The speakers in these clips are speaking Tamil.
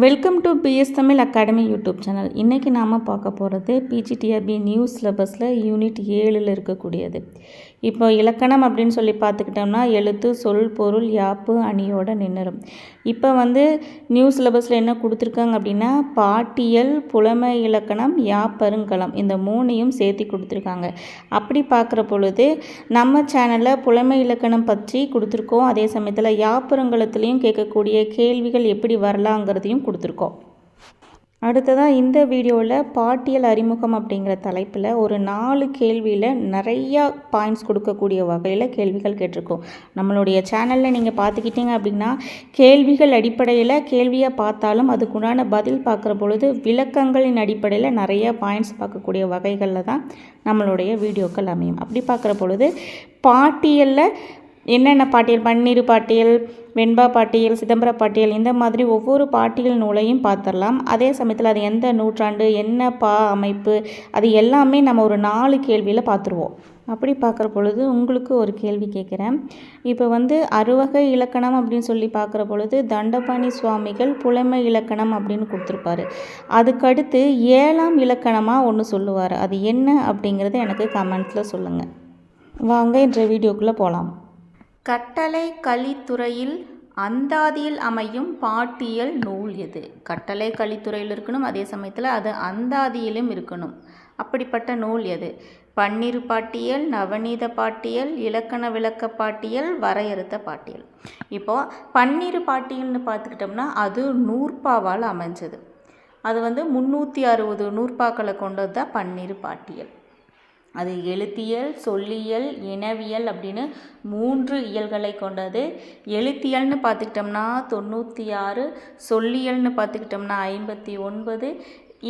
Welcome to PS Tamil academy YouTube channel இன்றைக்கி நாம் பார்க்க போகிறது பிஜிடிஆர்பி நியூஸ் சிலபஸில் யூனிட் ஏழில் இருக்கக்கூடியது. இப்போ இலக்கணம் அப்படின்னு சொல்லி பார்த்துக்கிட்டோம்னா எழுத்து சொல் பொருள் யாப்பு அணியோட நின்றுரும் இப்போ வந்து நியூ சிலபஸில் என்ன கொடுத்துருக்காங்க அப்படின்னா பாட்டியல் புலமை இலக்கணம் யாப்பருங்கலம். இந்த மூணையும் சேர்த்து கொடுத்துருக்காங்க. அப்படி பார்க்குற பொழுது நம்ம சேனலில் புலமை இலக்கணம் பற்றி கொடுத்துருக்கோம். அதே சமயத்தில் யாப்பருங்கலத்துலேயும் கேட்கக்கூடிய கேள்விகள் எப்படி வரலாங்கிறதையும் கொடுத்துருக்கோம். அடுத்ததாக இந்த வீடியோவில் பாட்டியல் அறிமுகம் அப்படிங்கிற தலைப்பில் ஒரு நாலு கேள்வியில் நிறையா பாயிண்ட்ஸ் கொடுக்கக்கூடிய வகையில் கேள்விகள் கேட்டிருக்கோம். நம்மளுடைய சேனலில் நீங்கள் பார்த்துக்கிட்டீங்க அப்படின்னா கேள்விகள் அடிப்படையில் கேள்வியாக பார்த்தாலும் அதுக்குண்டான பதில் பார்க்குற பொழுது விளக்கங்களின் அடிப்படையில் நிறைய பாயிண்ட்ஸ் பார்க்கக்கூடிய வகைகளில் தான் நம்மளுடைய வீடியோக்கள் அமையும். அப்படி பார்க்குற பொழுது பாட்டியலில் என்னென்ன பாட்டியல்? பன்னீர் பாட்டியல் வெண்பா பாட்டியல் சிதம்பர பாட்டியல் இந்த மாதிரி ஒவ்வொரு பாட்டியல் நூலையும் பார்த்துடலாம். அதே சமயத்தில் அது எந்த நூற்றாண்டு என்ன பா அமைப்பு அது எல்லாமே நம்ம ஒரு நாலு கேள்வியில் பார்த்துருவோம். அப்படி பார்க்குற பொழுது உங்களுக்கு ஒரு கேள்வி கேட்குறேன். இப்போ வந்து அறுவகை இலக்கணம் அப்படின்னு சொல்லி பார்க்குற பொழுது தண்டபாணி சுவாமிகள் புலமை இலக்கணம் அப்படின்னு கொடுத்துருப்பாரு. அதுக்கடுத்து ஏழாம் இலக்கணமாக ஒன்று சொல்லுவார். அது என்ன அப்படிங்கிறத எனக்கு கமெண்ட்ஸில் சொல்லுங்கள் வாங்க இன்றைய வீடியோக்குள்ளே போகலாம் கட்டளை கலித்துறையில் அந்தாதியில் அமையும் பாட்டியல் நூல் எது? கட்டளை கலித்துறையில் இருக்கணும் அதே சமயத்தில் அது அந்தாதியிலும் இருக்கணும். அப்படிப்பட்ட நூல் எது? பன்னீர் பாட்டியல் நவநீத பாட்டியல் இலக்கண விளக்க பாட்டியல் வரையறுத்த பாட்டியல். இப்போது பன்னீர் பாட்டியல்னு பார்த்துக்கிட்டோம்னா அது நூற்பாவால் அமைஞ்சது. அது வந்து முந்நூற்றி அறுபது நூற்பாக்களை கொண்டது தான் பன்னீர் பாட்டியல். அது எழுத்தியல் சொல்லியல் இனவியல் அப்படின்னு மூன்று இயல்களை கொண்டது. எழுத்தியல்னு பார்த்துக்கிட்டோம்னா தொண்ணூற்றி ஆறு சொல்லியல்னு பார்த்துக்கிட்டோம்னா ஐம்பத்தி ஒன்பது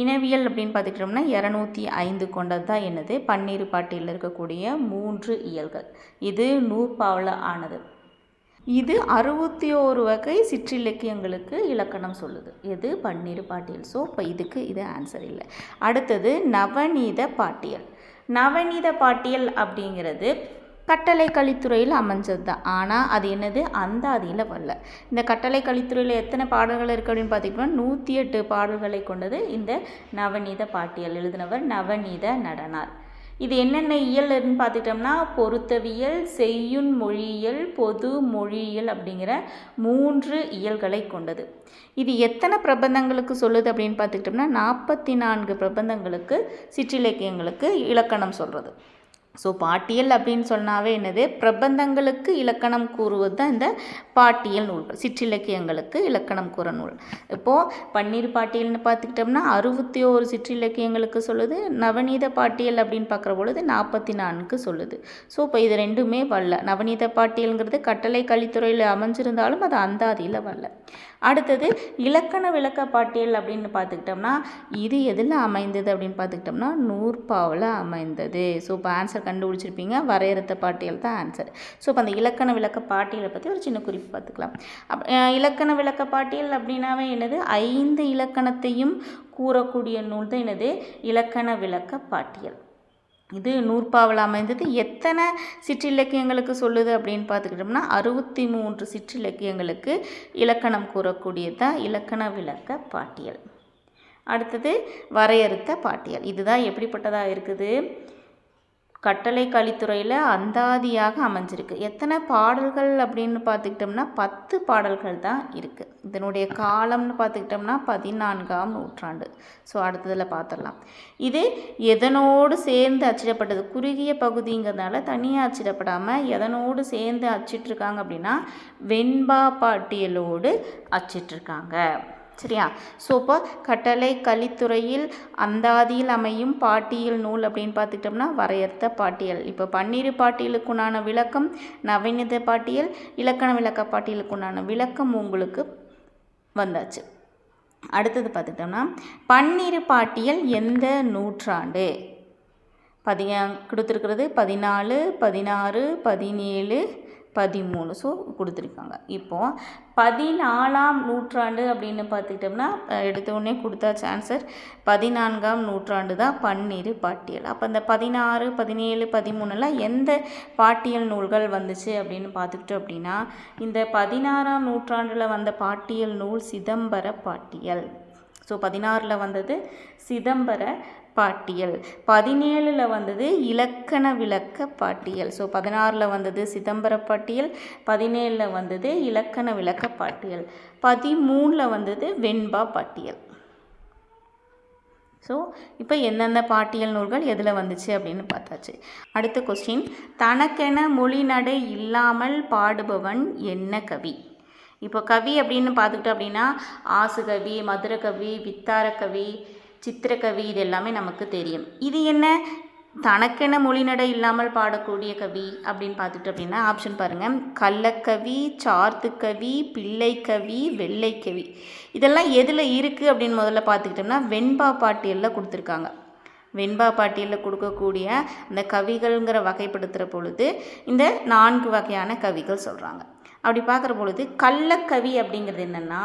இனவியல் அப்படின்னு பார்த்துக்கிட்டோம்னா இரநூத்தி ஐந்து கொண்டது தான் என்னது? பன்னீர் பாட்டியில் இருக்கக்கூடிய மூன்று இயல்கள். இது நூற்பாவில் ஆனது. இது அறுபத்தி ஓரு வகை சிற்றிலக்கியங்களுக்கு இலக்கணம் சொல்லுது. எது? பன்னீர் பாட்டியல் ஸோ இப்போ இதுக்கு இது ஆன்சர் இல்லை. அடுத்தது நவநீத பாட்டியல். நவநீத பாட்டியல் அப்படிங்கிறது கட்டளை கலித்துறையில் அமைஞ்சது தான் ஆனால் அது என்னது? அந்த அதில் வரல. இந்த கட்டளை கலித்துறையில் எத்தனை பாடல்கள் இருக்குது அப்படின்னு பார்த்திங்கன்னா நூற்றி எட்டு பாடல்களை கொண்டது இந்த நவநீத பாட்டியல். எழுதினவர் நவநீத நடனார். இது என்னென்ன இயல்னு பார்த்துட்டோம்னா பொருத்தவியல் செய்யுண் மொழியியல் பொது மொழியியல் அப்படிங்கிற மூன்று இயல்களை கொண்டது. இது எத்தனை பிரபந்தங்களுக்கு சொல்லுது அப்படின்னு பார்த்துக்கிட்டோம்னா நாற்பத்தி நான்கு பிரபந்தங்களுக்கு சிற்றிலக்கியங்களுக்கு இலக்கணம் சொல்கிறது ஸோ பாட்டியல் அப்படின்னு சொன்னாவே என்னது? பிரபந்தங்களுக்கு இலக்கணம் கூறுவது தான் இந்த பாட்டியல் நூல்கள் சிற்றிலக்கியங்களுக்கு இலக்கணம் கூற நூல். இப்போது பன்னீர் பாட்டியல்னு பார்த்துக்கிட்டோம்னா அறுபத்தி ஓரு சிற்றிலக்கியங்களுக்கு சொல்லுது நவநீத பாட்டியல் அப்படின்னு பார்க்குற பொழுது நாற்பத்தி நான்கு சொல்லுது. ஸோ இப்போ இது ரெண்டுமே வரல. நவநீத பாட்டியல்ங்கிறது கட்டளை கலித்துறையில் அமைஞ்சிருந்தாலும் அது அந்தாதியில் வரல. அடுத்தது இலக்கண விளக்க பாட்டியல் அப்படின்னு பார்த்துக்கிட்டோம்னா இது எதில் அமைந்தது அப்படின்னு பார்த்துக்கிட்டோம்னா நூற்பாவில் அமைந்தது. ஸோ இப்போ ஆன்சர் கண்டுபிடிச்சிருப்பீங்க. வரையறுத்த பாட்டியல் தான் ஆன்சர் ஸோ இப்போ அந்த இலக்கண விளக்க பாட்டியலை பற்றி ஒரு சின்ன குறிப்பு பார்த்துக்கலாம். அப் இலக்கண விளக்க பாட்டியல் அப்படின்னாவே என்னது? ஐந்து இலக்கணத்தையும் கூறக்கூடிய நூல் தான் என்னது? இலக்கண விளக்க பாட்டியல் இது நூற்பாவில் அமைந்தது. எத்தனை சிற்றிலக்கியங்களுக்கு சொல்லுது அப்படின்னு பார்த்துக்கிட்டோம்னா அறுபத்தி மூன்று சிற்றிலக்கியங்களுக்கு இலக்கணம் கூறக்கூடியதான் இலக்கண விளக்க பாட்டியல். அடுத்தது வரையறுத்த பாட்டியல். இதுதான் எப்படிப்பட்டதாக இருக்குது? கட்டளை கலித்துறையில் அந்தாதியாக அமைஞ்சிருக்கு. எத்தனை பாடல்கள் அப்படின்னு பார்த்துக்கிட்டோம்னா பத்து பாடல்கள் தான் இருக்குது இதனுடைய காலம்னு பார்த்துக்கிட்டோம்னா பதினான்காம் நூற்றாண்டு. ஸோ அடுத்ததில் பார்த்துடலாம் இது எதனோடு சேர்ந்து அச்சிடப்பட்டது? குறுகிய பகுதிங்கிறதுனால தனியாக அச்சிடப்படாமல் எதனோடு சேர்ந்து அச்சிட்ருக்காங்க அப்படின்னா வெண்பா பாட்டியலோடு அச்சிட்ருக்காங்க சரியா? ஸோ இப்போ கட்டளை கலித்துறையில் அந்தாதியில் அமையும் பாட்டியல் நூல் அப்படின்னு பார்த்துக்கிட்டோம்னா வரையறுத்த பாட்டியல். இப்போ பன்னிரு பாட்டியலுக்குண்டான விளக்கம் நவீனத பாட்டியல் இலக்கண விளக்க பாட்டியலுக்குண்டான விளக்கம் உங்களுக்கு வந்தாச்சு. அடுத்தது பார்த்துக்கிட்டோம்னா பன்னிரு பாட்டியல் எந்த நூற்றாண்டு? பதி கொடுத்துருக்கிறது பதினாலு பதினாறு பதினேழு பதிமூணு. ஸோ கொடுத்துருக்காங்க. இப்போது பதினாலாம் நூற்றாண்டு அப்படின்னு பார்த்துக்கிட்டோம்னா எடுத்தோடனே எடுத்த உடனே கொடுத்தாச்சு ஆன்சர் பதினான்காம் நூற்றாண்டு தான் பன்னிரு பாட்டியல். அப்போ இந்த பதினாறு பதினேழு பதிமூணுலாம் எந்த பாட்டியல் நூல்கள் வந்துச்சு அப்படின்னு பார்த்துக்கிட்டோம் அப்படின்னா இந்த பதினாறாம் நூற்றாண்டில் வந்த பாட்டியல் நூல் சிதம்பர பாட்டியல். ஸோ பதினாறில் வந்தது சிதம்பர பாட்டியல். பதினேழில் வந்தது இலக்கண விளக்க பாட்டியல். ஸோ பதினாறில் வந்தது சிதம்பர பாட்டியல் பதினேழில் வந்தது இலக்கண விளக்க பாட்டியல். பதிமூணில் வந்தது வெண்பா பாட்டியல். ஸோ இப்போ எந்தெந்த பாட்டியல் நூல்கள் எதில் வந்துச்சு அப்படின்னு பார்த்தாச்சு. அடுத்த கொஸ்டின் தனக்கென மொழிநடை இல்லாமல் பாடுபவன் என்ன கவி? இப்போ கவி அப்படின்னு பார்த்துக்கிட்டோம் அப்படின்னா ஆசுகவி மதுரகவி வித்தாரக்கவி சித்திரக்கவி இது எல்லாமே நமக்கு தெரியும். இது என்ன? தனக்கென மொழிநடை இல்லாமல் பாடக்கூடிய கவி அப்படின்னு பார்த்துக்கிட்டோம் அப்படின்னா ஆப்ஷன் பாருங்கள் கள்ளக்கவி சார்த்துக்கவி பிள்ளைக்கவி வெள்ளைக்கவி. இதெல்லாம் எதில் இருக்குது அப்படின்னு முதல்ல பார்த்துக்கிட்டோம்னா வெண்பா பாட்டியலில் கொடுத்துருக்காங்க. வெண்பா பாட்டியலில் கொடுக்கக்கூடிய அந்த கவிகள்ங்கிற வகைப்படுத்துகிற பொழுது இந்த நான்கு வகையான கவிகள் சொல்கிறாங்க அப்படி பார்க்குற பொழுது கள்ளக்கவி அப்படிங்கிறது என்னென்னா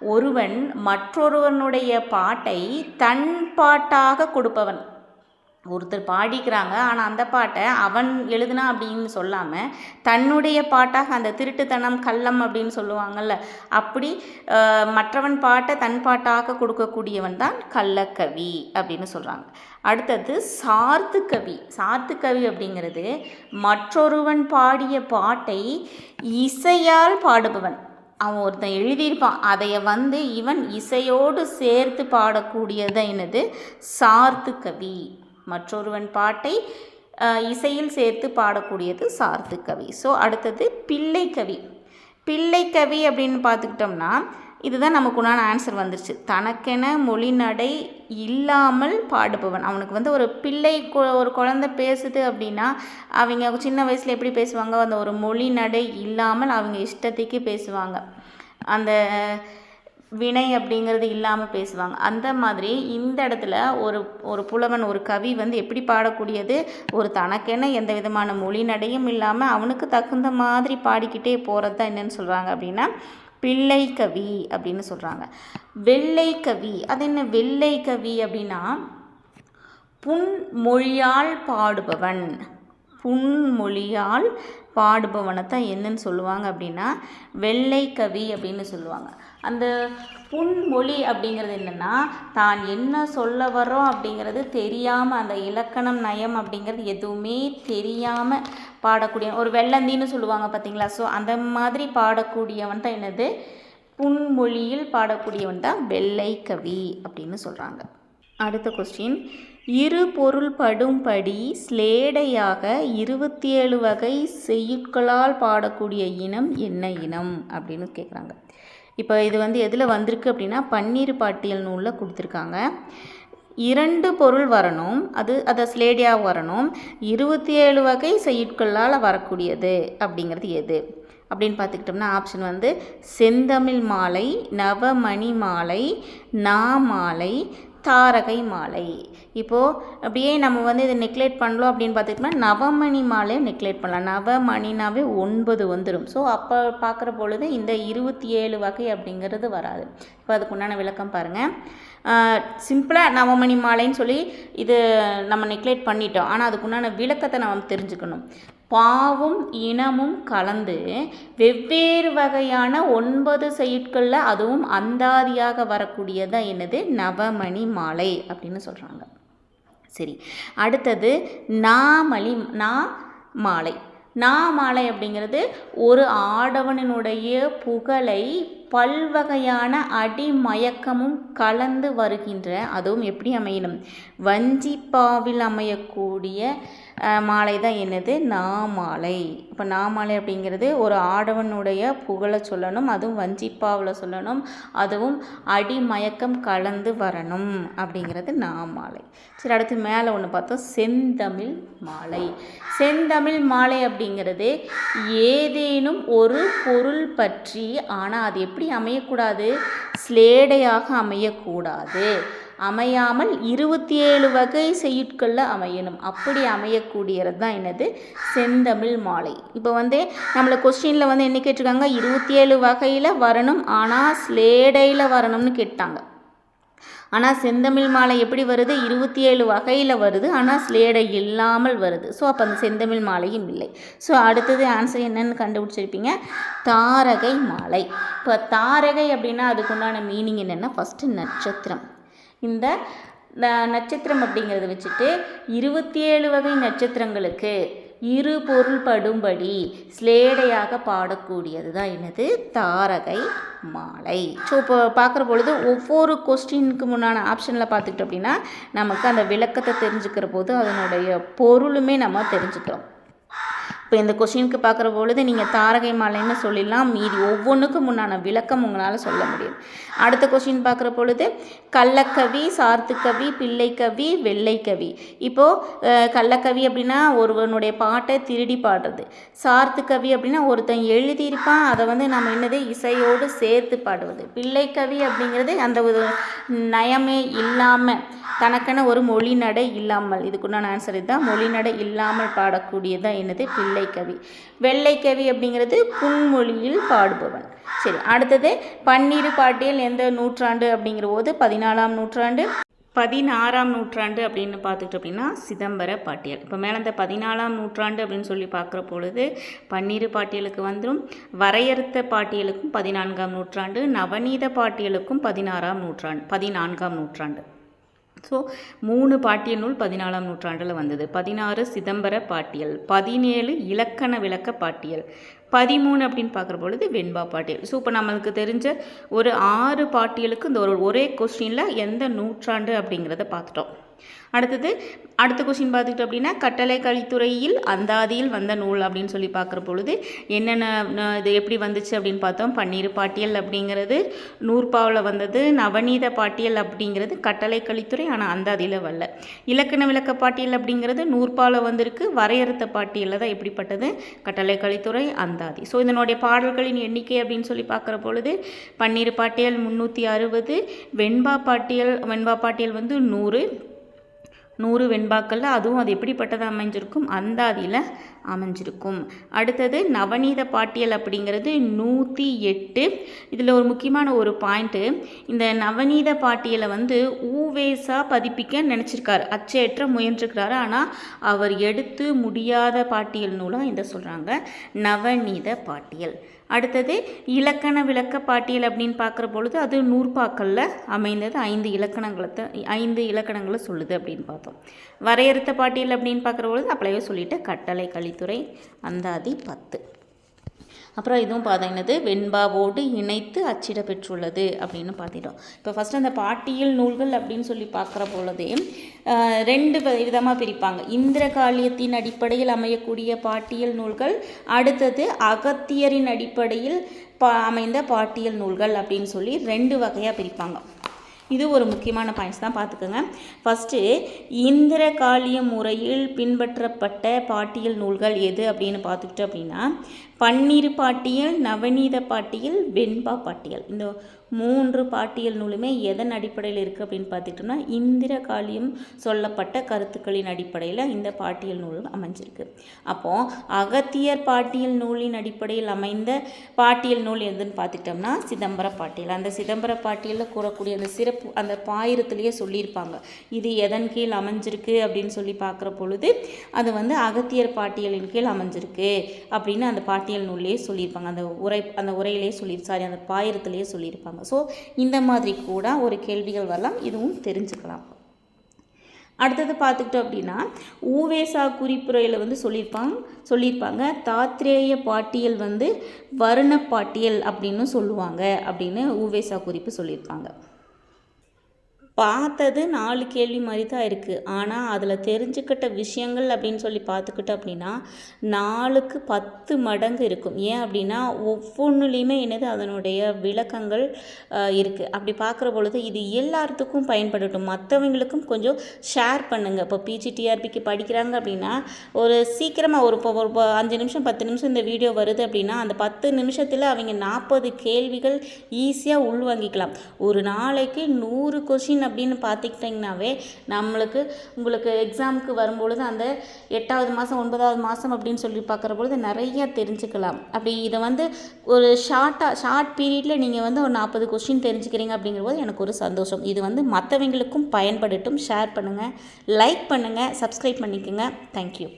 ஒருவன் மற்றொருவனுடைய பாட்டை தன் பாட்டாக கொடுப்பவன். ஒருத்தர் பாடிக்கிறாங்க. ஆனால் அந்த பாட்டை அவன் எழுதுனா அப்படின்னு சொல்லாமல் தன்னுடைய பாட்டாக அந்த திருட்டுத்தனம் கள்ளம் அப்படின்னு சொல்லுவாங்கள்ல அப்படி மற்றவன் பாட்டை தன் பாட்டாக கொடுக்கக்கூடியவன் தான் கள்ளக்கவி அப்படின்னு சொல்கிறாங்க அடுத்தது சார்த்து கவி. சார்த்து கவி அப்படிங்கிறது மற்றொருவன் பாடிய பாட்டை இசையால் பாடுபவன். அவன் ஒருத்தன் எழுதியிருப்பான். அதைய வந்து இவன் இசையோடு சேர்த்து பாடக்கூடியதை என்னது? சார்த்து கவி. மற்றொருவன் பாட்டை இசையில் சேர்த்து பாடக்கூடியது சார்த்து கவி. ஸோ அடுத்தது பிள்ளை கவி. பிள்ளை கவி அப்படின்னு பார்த்துக்கிட்டோம்னா இதுதான் நமக்கு உண்டான ஆன்சர் வந்துருச்சு. தனக்கென மொழிநடை இல்லாமல் பாடுபவன். அவனுக்கு வந்து ஒரு பிள்ளை ஒரு குழந்தை பேசுது அப்படின்னா அவங்க சின்ன வயசில் எப்படி பேசுவாங்க? அந்த ஒரு மொழிநடை இல்லாமல் அவங்க இஷ்டத்துக்கு பேசுவாங்க. அந்த வினை அப்படிங்கிறது இல்லாமல் பேசுவாங்க. அந்த மாதிரி இந்த இடத்துல ஒரு ஒரு புலவன் ஒரு கவி வந்து எப்படி பாடக்கூடியது? ஒரு தனக்கென எந்த விதமான மொழி நடையும் இல்லாமல் அவனுக்கு தகுந்த மாதிரி பாடிக்கிட்டே போகிறது தான் என்னன்னு சொல்கிறாங்க அப்படின்னா பிள்ளை கவி அப்படின்னு சொல்கிறாங்க வெள்ளை கவி அது என்ன வெள்ளை கவி அப்படின்னா புன்மொழியால் பாடுபவன். புன்மொழியால் பாடுபவனை தான் என்னன்னு சொல்லுவாங்க அப்படின்னா வெள்ளை கவி அப்படின்னு சொல்லுவாங்க. அந்த புன்மொழி அப்படிங்கிறது என்னென்னா தான் என்ன சொல்ல வரோம் அப்படிங்கிறது தெரியாமல் அந்த இலக்கணம் நயம் அப்படிங்கிறது எதுவுமே தெரியாமல் பாடக்கூடிய ஒரு வெள்ளந்தின்னு சொல்லுவாங்க பார்த்தீங்களா ஸோ அந்த மாதிரி பாடக்கூடியவன் தான் என்னது? புன்மொழியில் பாடக்கூடியவன் தான் வெள்ளை கவி அப்படின்னு சொல்கிறாங்க அடுத்த கொஸ்டின் இரு பொருள் படும்படி ஸ்லேடையாக இருபத்தி ஏழு வகை செய்யுட்களால் பாடக்கூடிய இனம் என்ன இனம் அப்படின்னு கேட்குறாங்க இப்போ இது வந்து எதில் வந்திருக்கு அப்படின்னா பன்னீர் பாட்டியல் நூலில் கொடுத்துருக்காங்க. இரண்டு பொருள் வரணும். அது அதை ஸ்லேடியாக வரணும். இருபத்தி ஏழு வகை செய்யுட்களால் வரக்கூடியது அப்படிங்கிறது எது? அப்படின்னு பார்த்துக்கிட்டோம்னா ஆப்ஷன் வந்து செந்தமிழ் மாலை நவமணி மாலை நா மாலை தாரகை மாலை. இப்போது அப்படியே நம்ம வந்து இதை நெக்லேட் பண்ணலாம் அப்படின்னு பார்த்துக்கிட்டோம்னா நவமணி மாலையை நெக்லேட் பண்ணலாம். நவமணினாவே ஒன்பது வந்துடும் ஸோ அப்போ பார்க்குற பொழுது இந்த இருபத்தி ஏழு வகை அப்படிங்கிறது வராது. இப்போ அதுக்கு உண்டான விளக்கம் பாருங்கள் சிம்பிளாக நவமணி மாலைன்னு சொல்லி இது நம்ம நெக்லேட் பண்ணிட்டோம். ஆனால் அதுக்குண்டான விளக்கத்தை நம்ம தெரிஞ்சுக்கணும். பாவும் இனமும் கலந்து வெவ்வேறு வகையான ஒன்பது செயற்களில் அதுவும் அந்தாதியாக வரக்கூடியதான் என்னது? நவமணி மாலை அப்படின்னு சொல்கிறாங்க சரி அடுத்தது நாமலி நா மாலை. நா மாலை அப்படிங்கிறது ஒரு ஆடவனினுடைய புகழை பல்வகையான அடிமயக்கமும் கலந்து வருகின்ற அதுவும் எப்படி அமையணும்? வஞ்சிப்பாவில் அமையக்கூடிய மாலை தான் என்னது? நாமாலை. இப்போ நாமாலை அப்படிங்கிறது ஒரு ஆடவனுடைய புகழை சொல்லணும் அதுவும் வஞ்சிப்பாவில் சொல்லணும் அதுவும் அடிமயக்கம் கலந்து வரணும் அப்படிங்கிறது நாமாலை. சரி அடுத்து மேலே ஒன்று பார்த்தோம். செந்தமிழ் மாலை. செந்தமிழ் மாலை அப்படிங்கிறது ஏதேனும் ஒரு பொருள் பற்றி ஆனால் அது எப்படி அமையக்கூடாது. ஸ்லேடையாக அமையக்கூடாது. அமையாமல் இருபத்தி ஏழு வகை செய்யுட்களில் அமையணும். அப்படி அமையக்கூடியது தான் என்னது? செந்தமிழ் மாலை. இப்போ வந்து நம்மளை கொஸ்டினில் வந்து என்ன கேட்டிருக்காங்க? இருபத்தி ஏழு வகையில் வரணும். ஆனால் ஸ்லேடையில் வரணும்னு கேட்டாங்க. ஆனால் செந்தமிழ் மாலை எப்படி வருது? இருபத்தி ஏழு வகையில் வருது. ஆனால் ஸ்லேடை இல்லாமல் வருது. ஸோ அப்போ அந்த செந்தமிழ் மாலையும் இல்லை. ஸோ அடுத்தது ஆன்சர் என்னன்னு கண்டுபிடிச்சிருப்பீங்க. தாரகை மாலை. இப்போ தாரகை அப்படின்னா அதுக்குண்டான மீனிங் என்னென்னா ஃபஸ்ட்டு நட்சத்திரம். இந்த ந- நட்சத்திரம் அப்படிங்கிறத வச்சுட்டு இருபத்தி ஏழு வகை நட்சத்திரங்களுக்கு இரு பொருள் படும்படி ஸ்லேடையாக பாடக்கூடியது தான் என்னது? தாரகை மாலை. ஸோ இப்போ பார்க்குற பொழுது ஒவ்வொரு கொஸ்டினுக்கு முன்னான ஆப்ஷனில் பார்த்துக்கிட்டோம் அப்படின்னா நமக்கு அந்த விளக்கத்தை தெரிஞ்சுக்கிற போது அதனுடைய பொருளுமே நம்ம தெரிஞ்சுக்கிறோம். இப்போ இந்த கொஷினுக்கு பார்க்குற பொழுது நீங்கள் தாரகை மாலைன்னு சொல்லிடலாம். மீதி ஒவ்வொன்றுக்கும் முன்னான விளக்கம் உங்களால் சொல்ல முடியும். அடுத்த கொஷின் பார்க்குற பொழுது கள்ளக்கவி சார்த்துக்கவி பிள்ளைக்கவி வெள்ளைக்கவி. இப்போது கள்ளக்கவி அப்படின்னா ஒருவனுடைய பாட்டை திருடி பாடுறது. சார்த்துக்கவி அப்படின்னா ஒருத்தன் எழுதியிருப்பான் அதை வந்து நம்ம என்னது இசையோடு சேர்த்து பாடுவது. பிள்ளைக்கவி அப்படிங்கிறது அந்த ஒரு நயமே இல்லாமல் தனக்கென ஒரு மொழி நடை இல்லாமல் இதுக்குண்டான ஆன்சர் இதுதான் மொழி நடை இல்லாமல் பாடக்கூடியதான் என்னது பிள்ளை வெள்ளைக்கவி. அப்படிங்கிறது புன்மொழியில் பாடுபவன். சரி அடுத்தது பன்னிரு பாட்டியல் எந்த நூற்றாண்டு அப்படிங்கிற போது பதினாலாம் நூற்றாண்டு பதினாறாம் நூற்றாண்டு அப்படின்னு பார்த்துக்கிட்டோம் அப்படின்னா சிதம்பர பாட்டியல். இப்போ மேலே இந்த பதினாலாம் நூற்றாண்டு அப்படின்னு சொல்லி பார்க்குற பொழுது பன்னீர் பாட்டியலுக்கு வந்துடும் வரையறுத்த பாட்டியலுக்கும் பதினான்காம் நூற்றாண்டு நவநீத பாட்டியலுக்கும் பதினாறாம் நூற்றாண்டு பதினான்காம் நூற்றாண்டு. ஸோ மூணு பாட்டியல் நூல் பதினாலாம் நூற்றாண்டில் வந்தது. பதினாறு சிதம்பர பாட்டியல் பதினேழு இலக்கண விளக்க பாட்டியல் பதிமூணு அப்படின்னு பார்க்குற பொழுது வெண்பா பாட்டியல். ஸோ இப்போ நம்மளுக்கு தெரிஞ்ச ஒரு ஆறு பாட்டியலுக்கு இந்த ஒரு ஒரே கொஸ்டினில் எந்த நூற்றாண்டு அப்படிங்கிறத பார்த்துட்டோம். அடுத்தது அடுத்த கொஷின் பார்த்துக்கிட்டோம் அப்படின்னா கட்டளை கலித்துறையில் அந்தாதியில் வந்த நூல் அப்படின்னு சொல்லி பார்க்குற பொழுது என்னென்ன இது எப்படி வந்துச்சு அப்படின்னு பார்த்தோம். பன்னீர் பாட்டியல் அப்படிங்கிறது நூற்பாவில் வந்தது நவநீத பாட்டியல் அப்படிங்கிறது கட்டளை கலித்துறை ஆனால் அந்தாதியில் வரல. இலக்கண விளக்க பாட்டியல் அப்படிங்கிறது நூற்பாவில் வந்திருக்கு. வரையறுத்த பாட்டியலில் தான் எப்படிப்பட்டது? கட்டளை கலித்துறை அந்தாதி. ஸோ இதனுடைய பாடல்களின் எண்ணிக்கை அப்படின்னு சொல்லி பார்க்குற பொழுது பன்னீர் பாட்டியல் முந்நூற்றி அறுபது வெண்பா பாட்டியல் வெண்பா பாட்டியல் வந்து நூறு நூறு வெண்பாக்களில் அதுவும் அது எப்படிப்பட்டது அமைஞ்சிருக்கும்? அந்தாதியில் அமைஞ்சிருக்கும். அடுத்தது நவநீத பாட்டியல் அப்படிங்கிறது நூற்றி எட்டு. இதில் ஒரு முக்கியமான ஒரு பாயிண்ட்டு இந்த நவநீத பாட்டியலை வந்து ஊவேசா பதிப்பிக்க நினச்சிருக்காரு. அச்சேற்ற முயன்றிருக்கிறாரு. ஆனால் அவர் எடுத்து முடியாத பாட்டியல் நூலாக இந்த சொல்கிறாங்க நவநீத பாட்டியல். அடுத்தது இலக்கண விளக்க பாட்டியல் அப்படின்னு பார்க்குற பொழுது அது நூற்பாக்களில் அமைந்தது. ஐந்து இலக்கணங்களை த- ஐந்து இலக்கணங்களை சொல்லுது அப்படின்னு பார்த்தோம். வரையறுத்த பாட்டியல் அப்படின்னு பார்க்குற பொழுது அப்படியே சொல்லிவிட்டு கட்டளை கலித்துறை அந்தாதி பத்து. அப்புறம் இதுவும் பார்த்தீங்கன்னது வெண்பாவோடு இணைத்து அச்சிட பெற்றுள்ளது அப்படின்னு பார்த்துட்டோம் இப்போ ஃபஸ்ட்டு அந்த பாட்டியல் நூல்கள் அப்படின்னு சொல்லி பார்க்குற பொழுதே ரெண்டு விதமாக பிரிப்பாங்க. இந்திரகாளியத்தின் அடிப்படையில் அமையக்கூடிய பாட்டியல் நூல்கள் அடுத்தது அகத்தியரின் அடிப்படையில் பா அமைந்த பாட்டியல் நூல்கள் அப்படின்னு சொல்லி ரெண்டு வகையாக பிரிப்பாங்க. இது ஒரு முக்கியமான பாயிண்ட்ஸ் தான் பார்த்துக்கோங்க ஃபஸ்ட்டு இந்திர காளிய முறையில் பின்பற்றப்பட்ட பாட்டியல் நூல்கள் எது அப்படின்னு பார்த்துக்கிட்டோம் அப்படின்னா பன்னிரு பாட்டியல் நவநீத பாட்டியல் வெண்பா பாட்டியல். இந்த மூன்று பாட்டியல் நூலுமே எதன் அடிப்படையில் இருக்குது அப்படின்னு பார்த்துக்கிட்டோம்னா இந்திர காளியம் சொல்லப்பட்ட கருத்துக்களின் அடிப்படையில் இந்த பாட்டியல் நூல் அமைஞ்சிருக்கு. அப்போது அகத்தியர் பாட்டியல் நூலின் அடிப்படையில் அமைந்த பாட்டியல் நூல் எதுன்னு பார்த்துக்கிட்டோம்னா சிதம்பர பாட்டியல். அந்த சிதம்பர பாட்டியலில் கூறக்கூடிய அந்த சிறப்பு அந்த பாயிரத்திலேயே சொல்லியிருப்பாங்க. இது எதன் கீழ் அமைஞ்சிருக்கு அப்படின்னு சொல்லி பார்க்குற பொழுது அது வந்து அகத்தியர் பாட்டியலின் கீழ் அமைஞ்சிருக்கு அப்படின்னு அந்த பாட்டியல் நூல்லையே சொல்லியிருப்பாங்க. அந்த உரை அந்த உரையிலே சொல்லி சாரி அந்த பாயிரத்துலேயே சொல்லியிருப்பாங்க. ஸோ இந்த மாதிரி கூட ஒரு கேள்விகள் வரலாம். இதுவும் தெரிஞ்சுக்கலாம். அடுத்தது பார்த்துக்கிட்டோம் அப்படின்னா ஊவேசா குறிப்புரையில் வந்து சொல்லியிருப்பாங்க சொல்லியிருப்பாங்க. தாத்ரேய பாட்டியல் வந்து வருண பாட்டியல் அப்படின்னு சொல்லுவாங்க அப்படின்னு ஊவேசா குறிப்பு சொல்லியிருப்பாங்க. பார்த்தது நாலு கேள்வி மாதிரி தான் இருக்குது ஆனால் அதில் தெரிஞ்சுக்கிட்ட விஷயங்கள் அப்படின்னு சொல்லி பார்த்துக்கிட்டோம் அப்படின்னா நாலுக்கு பத்து மடங்கு இருக்கும். ஏன் அப்படின்னா ஒவ்வொன்றுலேயுமே என்னது அதனுடைய விளக்கங்கள் இருக்குது அப்படி பார்க்குற பொழுது இது எல்லாத்துக்கும் பயன்படட்டும். மற்றவங்களுக்கும் கொஞ்சம் ஷேர் பண்ணுங்கள் இப்போ பிஜிடிஆர்பிக்கு படிக்கிறாங்க அப்படின்னா ஒரு சீக்கிரமாக ஒரு இப்போ ஒரு அஞ்சு நிமிஷம் பத்து நிமிஷம் இந்த வீடியோ வருது அப்படின்னா அந்த பத்து நிமிஷத்தில் அவங்க நாற்பது கேள்விகள் ஈஸியாக உள்வாங்கிக்கலாம். ஒரு நாளைக்கு நூறு கொஷின் அப்படின்னு பார்த்துக்கிட்டிங்கனாவே நம்மளுக்கு உங்களுக்கு எக்ஸாமுக்கு வரும்பொழுது அந்த எட்டாவது மாதம் ஒன்பதாவது மாதம் அப்படின்னு சொல்லி பார்க்குற பொழுது நிறைய தெரிஞ்சுக்கலாம். அப்படி இதை வந்து ஒரு ஷார்ட்டாக ஷார்ட் பீரியடில் நீங்கள் வந்து ஒரு நாற்பது கொஸ்டின் தெரிஞ்சுக்கிறீங்க அப்படிங்கிறபோது எனக்கு ஒரு சந்தோஷம். இது வந்து மற்றவங்களுக்கும் பயன்படட்டும். ஷேர் பண்ணுங்கள் லைக் பண்ணுங்கள் சப்ஸ்கிரைப் பண்ணிக்கோங்க. Thank you